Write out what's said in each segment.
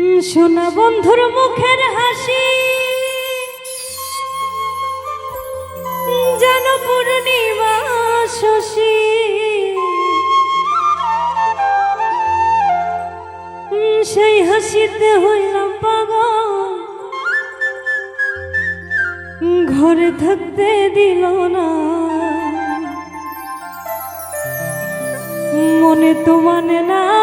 শোনা বন্ধুর মুখের হাসি। যেন পূর্ণিমা শশী। সেই হাসিতে হইলাম পাগল। ঘরে থাকতে দিল না। মনে তো মানে না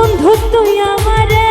বন্ধু আমার আমারে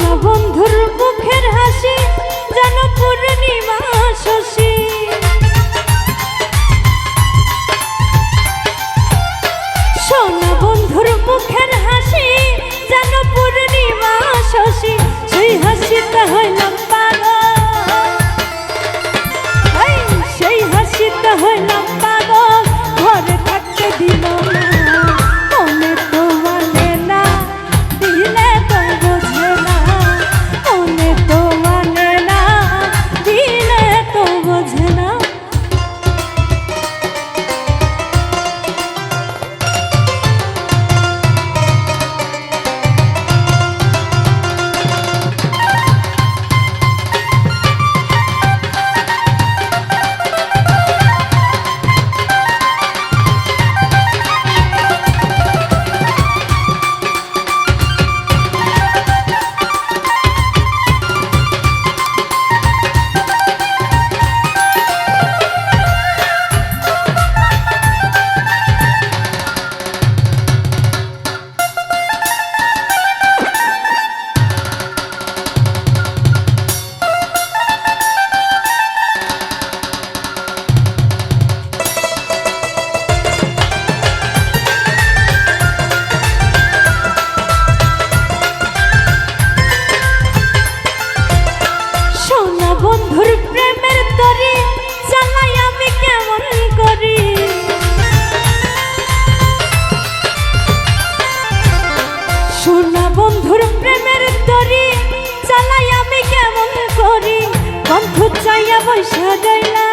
না বন্ধুর ধরি কণ্ঠ চাইয়া বৈশা রইলা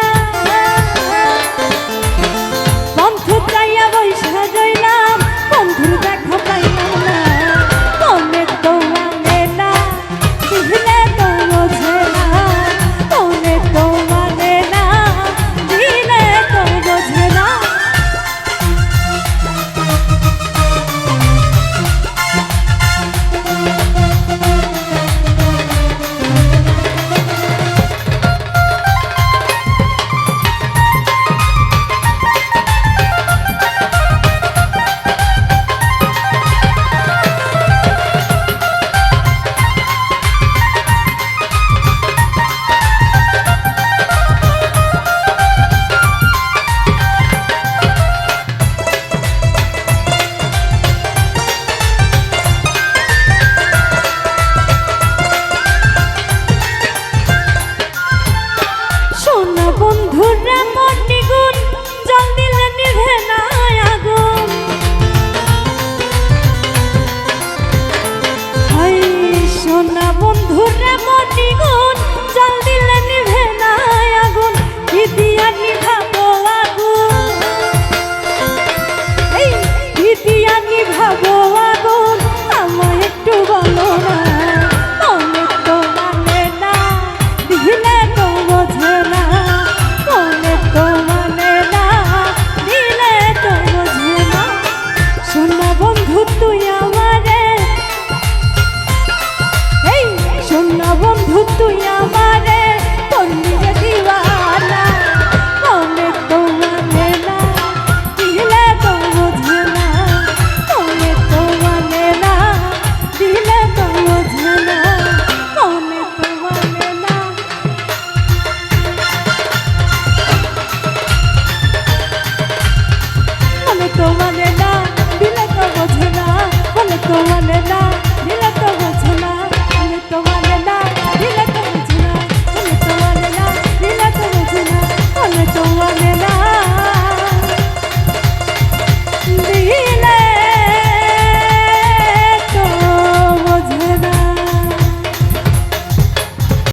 ছোট্ট